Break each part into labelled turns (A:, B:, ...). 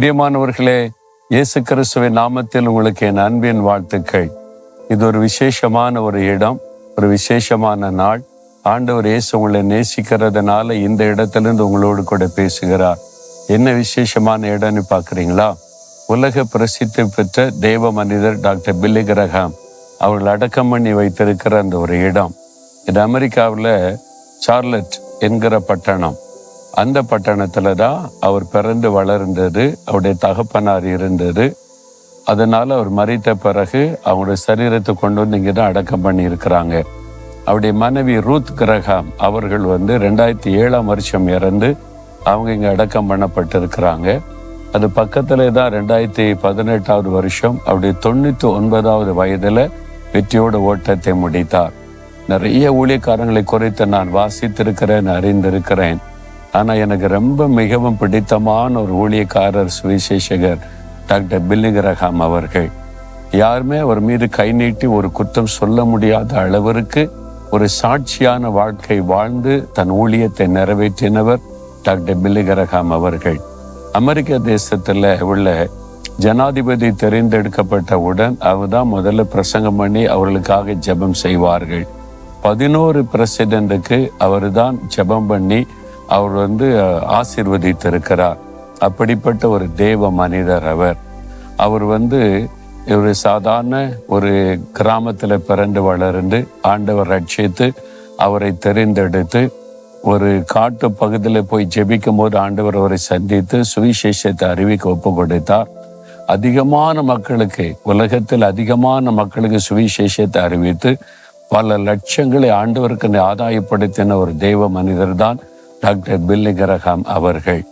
A: பிரியமானவர்களே இயேசு கிறிஸ்துவின் நாமத்தில் உங்களுக்கு என் அன்பின் வாழ்த்துக்கள். இது ஒரு விசேஷமான ஒரு இடம் ஒரு விசேஷமான நாள். ஆண்டவர் இயேசு உங்களை நேசிக்கிறதுனால இந்த இடத்திலிருந்து உங்களோடு கூட பேசுகிறார். என்ன விசேஷமான இடம்னு பார்க்குறீங்களா? உலக பிரசித்தி பெற்ற தெய்வ மனிதர் டாக்டர் பில்லி கிரகாம் அவர்கள் அடக்கம் பண்ணி வைத்திருக்கிற அந்த ஒரு இடம். இது அமெரிக்காவில் சார்லட் என்கிற பட்டணம். அந்த பட்டணத்துல தான் அவர் பிறந்து வளர்ந்தது அவருடைய தகப்பனார் இருந்தது. அதனால அவர் மறித்த பிறகு அவருடைய சரீரத்தை கொண்டு வந்து இங்கே தான் அடக்கம் பண்ணியிருக்கிறாங்க. அவருடைய மனைவி ரூத் கிரகாம் அவர்கள் வந்து ரெண்டாயிரத்தி ஏழாம் வருஷம் இறந்து அவங்க இங்கே அடக்கம் பண்ணப்பட்டிருக்கிறாங்க. அது பக்கத்திலே தான் ரெண்டாயிரத்தி பதினெட்டாவது வருஷம் அவருடைய தொண்ணூத்தி ஒன்பதாவது வயதுல வெற்றியோட ஓட்டத்தை முடித்தார். நிறைய ஊழியக்காரங்களை குறித்து நான் வாசித்திருக்கிறேன் அறிந்திருக்கிறேன். ஆனா எனக்கு ரொம்ப மிகவும் பிடித்தமான ஒரு ஊழியக்காரர் சுவிசேஷகர் டாக்டர் பில்லிங்கரகாம் அவர்கள். யாருமே அவர் மீது கை நீட்டி ஒரு குற்றம் சொல்ல முடியாத அளவிற்கு ஒரு சாட்சியான வாழ்க்கை வாழ்ந்து தன் ஊழியத்தை நிறைவேற்றினவர் டாக்டர் பில்லிகரகாம் அவர்கள். அமெரிக்க தேசத்துல உள்ள ஜனாதிபதி தெரிந்தெடுக்கப்பட்டவுடன் அவர் தான் முதல்ல பிரசங்கம் பண்ணி அவர்களுக்காக ஜெபம் செய்வார்கள். பதினோரு பிரசிடென்ட்டுக்கு அவர் தான் ஜெபம் பண்ணி அவர் வந்து ஆசீர்வதித்திருக்கிறார். அப்படிப்பட்ட ஒரு தேவ மனிதர் அவர். அவர் வந்து ஒரு சாதாரண ஒரு கிராமத்தில் பிறந்து வளர்ந்து ஆண்டவர் ரட்சித்து அவரை தெரிந்தெடுத்து ஒரு காட்டு பகுதியில் போய் ஜெபிக்கும் போது ஆண்டவர் அவரை சந்தித்து சுவிசேஷத்தை அறிவிக்க ஒப்பு கொடுத்தார் அதிகமான மக்களுக்கு உலகத்தில் அதிகமான மக்களுக்கு சுவிசேஷத்தை அறிவித்து பல லட்சங்களை ஆண்டவருக்கு ஆதாயப்படுத்தின ஒரு தெய்வ மனிதர் தான் டாக்டர் பில்லி கிரஹாம் அவர்கள்.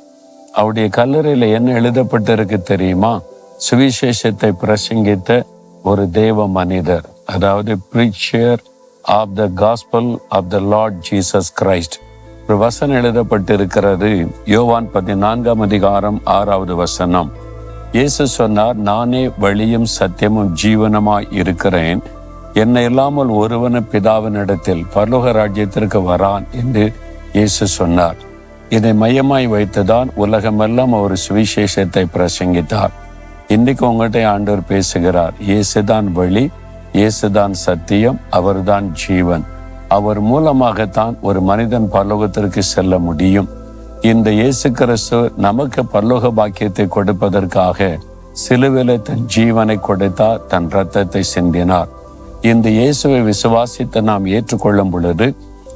A: அவருடைய கல்லறையில் என்ன எழுதப்பட்டிருக்கு தெரியுமா? சுவிசேஷத்தை பிரசங்கித்த ஒரு தேவ மனிதர். அதாவது preacher of the gospel of the lord Jesus Christ ஒரு வசனம் எழுதப்பட்டிருக்கிறது. யோவான் பதினான்காம் அதிகாரம் ஆறாவது வசனம். இயேசு சொன்னார் நானே வழியும் சத்தியமும் ஜீவனமாய் இருக்கிறேன். என்னை இல்லாமல் ஒருவன பிதாவினிடத்தில் பரலோக ராஜ்யத்திற்கு வரான் என்று இயேசு சொன்னார் இதை மையமாய் வைத்துதான் உலகமெல்லாம் ஒரு சுவிசேஷத்தை பிரசங்கித்தார். இன்னைக்கு உங்கள்கிட்ட ஆண்டவர் பேசுகிறார் இயேசுதான் வழி இயேசுதான் சத்தியம் அவர்தான் ஜீவன். அவர் மூலமாகத்தான் ஒரு மனிதன் பரலோகத்திற்கு செல்ல முடியும். இந்த இயேசு கிறிஸ்து நமக்கு பரலோக பாக்கியத்தை கொடுப்பதற்காக சிலுவில தன் ஜீவனை கொடுத்தார் தன் ரத்தத்தை சிந்தினார். இந்த இயேசுவை விசுவாசித்து நாம் ஏற்றுக்கொள்ளும் பொழுது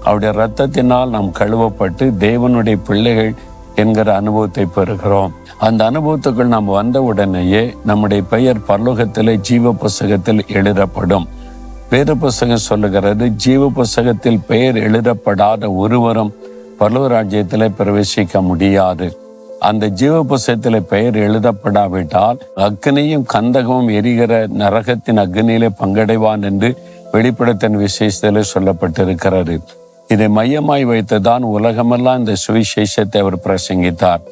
A: அவருடைய ரத்தத்தினால் நாம் கழுவப்பட்டு தேவனுடைய பிள்ளைகள் என்கிற அனுபவத்தை பெறுகிறோம். அந்த அனுபவத்துக்குள் நாம் வந்த உடனேயே நம்முடைய பெயர் பரலோகத்திலே ஜீவ புஸ்தகத்தில் எழுதப்படும். வேத புஸ்தகம் சொல்லுகிறது ஜீவ புஸ்தகத்தில் பெயர் எழுதப்படாத ஒருவரும் பரலோக ராஜ்யத்தில் பிரவேசிக்க முடியாது. அந்த ஜீவ புஸ்தகத்தில் பெயர் எழுதப்படாவிட்டால் அக்னியும் கந்தகமும் எரிகிற நரகத்தின் அக்னியிலே பங்கடைவான் என்று வெளிப்படத்தின் விசேஷத்தில் சொல்லப்பட்டிருக்கிறது. இதை மையமாய் வைத்துதான் உலகமெல்லாம் இந்த சுவிசேஷத்தை அவர் பிரசங்கித்தார்.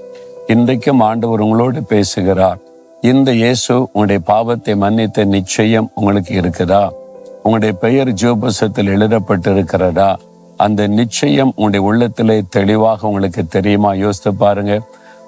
A: இன்றைக்கும் ஆண்டவர் உங்களோடு பேசுகிறார். இந்த இயேசு உங்களுடைய பாவத்தை மன்னித்த நிச்சயம் உங்களுக்கு இருக்குதா? உங்களுடைய பெயர் ஜோபசத்தில் எழுதப்பட்டிருக்கிறதா? அந்த நிச்சயம் உங்களுடைய உள்ளத்திலே தெளிவாக உங்களுக்கு தெரியுமா? யோசித்து பாருங்க.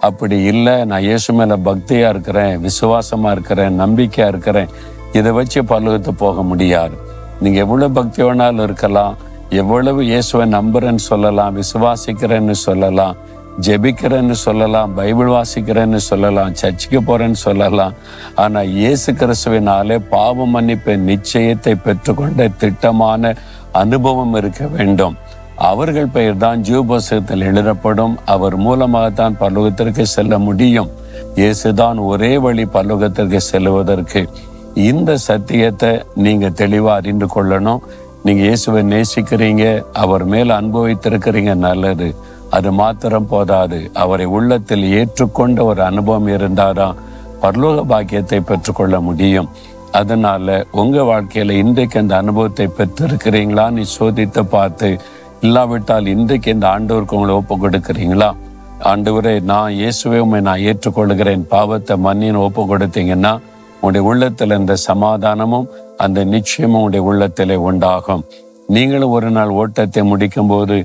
A: அப்படி இல்லை நான் இயேசு மேல பக்தியா இருக்கிறேன் விசுவாசமா இருக்கிறேன் நம்பிக்கையா இருக்கிறேன். இதை வச்சு பல்லுகத்து போக முடியாது. நீங்க எவ்வளவு பக்தி வேணாலும் இருக்கலாம். எவ்வளவு இயேசுவை நம்புறேன்னு சொல்லலாம் விசுவாசிக்கிறேன்னு சொல்லலாம் ஜெபிக்கிறேன்னு சொல்லலாம் பைபிள் வாசிக்கிறேன்னு சொல்லலாம் சர்ச்சுக்கு போறேன்னு சொல்லலாம். ஆனா இயேசு கிறிஸ்துவினாலே பாவ மன்னிப்பு நிச்சயத்தை பெற்றுக்கொண்ட திட்டமான அனுபவம் இருக்க வேண்டும். அவர்கள் பெயர் தான் ஜீவபுஸ்தகத்தில் எழுதப்படும். அவர் மூலமாகத்தான் பல்லோகத்திற்கு செல்ல முடியும். இயேசுதான் ஒரே வழி பல்லோகத்திற்கு செல்வதற்கு இந்த சத்தியத்தை நீங்க தெளிவா அறிந்து கொள்ளணும். நீங்கள் இயேசுவை நேசிக்கிறீங்க அவர் மேல் அனுபவித்திருக்கிறீங்க நல்லது. அது மாத்திரம் போதாது. அவரை உள்ளத்தில் ஏற்றுக்கொண்ட ஒரு அனுபவம் இருந்தாதான் பரலோக பாக்கியத்தை பெற்றுக்கொள்ள முடியும். அதனால உங்க வாழ்க்கையில இன்றைக்கு அந்த அனுபவத்தை பெற்றிருக்கிறீங்களான்னு சோதித்து பார்த்து இல்லாவிட்டால் இன்றைக்கு இந்த ஆண்டவருக்கு உங்களை ஒப்பு கொடுக்குறீங்களா? ஆண்டவரே நான் இயேசுவே உண்மை நான் ஏற்றுக்கொள்கிறேன் பாவத்தை மண்ணின் ஒப்பு கொடுத்தீங்கன்னா உங்களுடைய உள்ளத்தில் இந்த சமாதானமும் அந்த நிச்சயமும் உங்களுடைய உள்ளத்திலே உண்டாகும். நீங்களும் ஒரு நாள் ஓட்டத்தை முடிக்கும் போது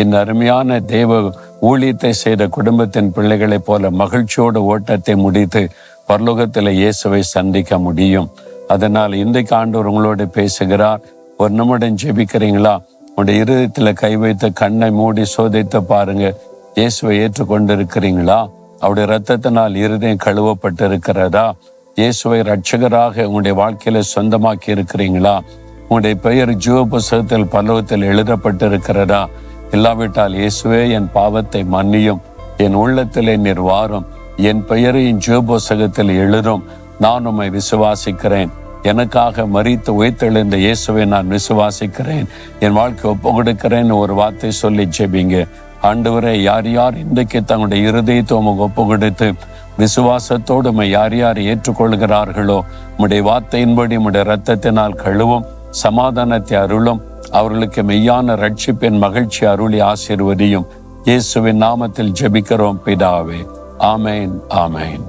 A: இந்த அருமையான தெய்வ ஊழியத்தை செய்த குடும்பத்தின் பிள்ளைகளைப் போல மகிழ்ச்சியோடு ஓட்டத்தை முடித்து பரலோகத்தில் இயேசுவை சந்திக்க முடியும். அதனால் இன்றைக்கு ஆண்டவர் உங்களோடு பேசுகிறார். ஒரு நிமிடம் ஜெபிக்கிறீங்களா? உங்களுடைய இருதயத்தில் கை வைத்து கண்ணை மூடி சோதித்து பாருங்க. இயேசுவை ஏற்றுக்கொண்டிருக்கிறீங்களா? அவருடைய ரத்தத்தினால் இருதயம் கழுவப்பட்டு இருக்கிறதா இயேசுவை ரட்சகராக உங்களுடைய வாழ்க்கையில சொந்தமாக்கி இருக்கிறீங்களா? உங்களுடைய பெயர் ஜீவ புஸ்தகத்தில் பல்லவத்தில் எழுதப்பட்டிருக்கிறதா? இல்லாவிட்டால் இயேசுவே என் பாவத்தை மன்னியும். என் உள்ளத்திலே நீர் வாரும். என் பெயரையும் ஜீவ புஸ்தகத்தில் எழுதும். நான் உம்மை விசுவாசிக்கிறேன். எனக்காக மறித்து உயிர்த்தெழுந்த இயேசுவை நான் விசுவாசிக்கிறேன். என் வாழ்க்கை ஒப்பு கொடுக்கிறேன் ஒரு வார்த்தை சொல்லி ஜெபிங்க. ஆண்டவரை யார் யார் இன்றைக்கு தங்களுடைய இருதயத்தை உமக்கு ஒப்பு கொடுத்து விசுவாசத்தோடு உம்மை யார் யார் ஏற்றுக்கொள்கிறார்களோ உம்முடைய வார்த்தையின்படி உம்முடைய ரத்தத்தினால் கழுவும் சமாதானத்தை அருளும் அவர்களுக்கு மெய்யான ரட்சிப்பின் மகிழ்ச்சி அருளி ஆசிர்வதியும். இயேசுவின் நாமத்தில் ஜெபிக்கிறோம் பிதாவே. ஆமேன் ஆமேன்.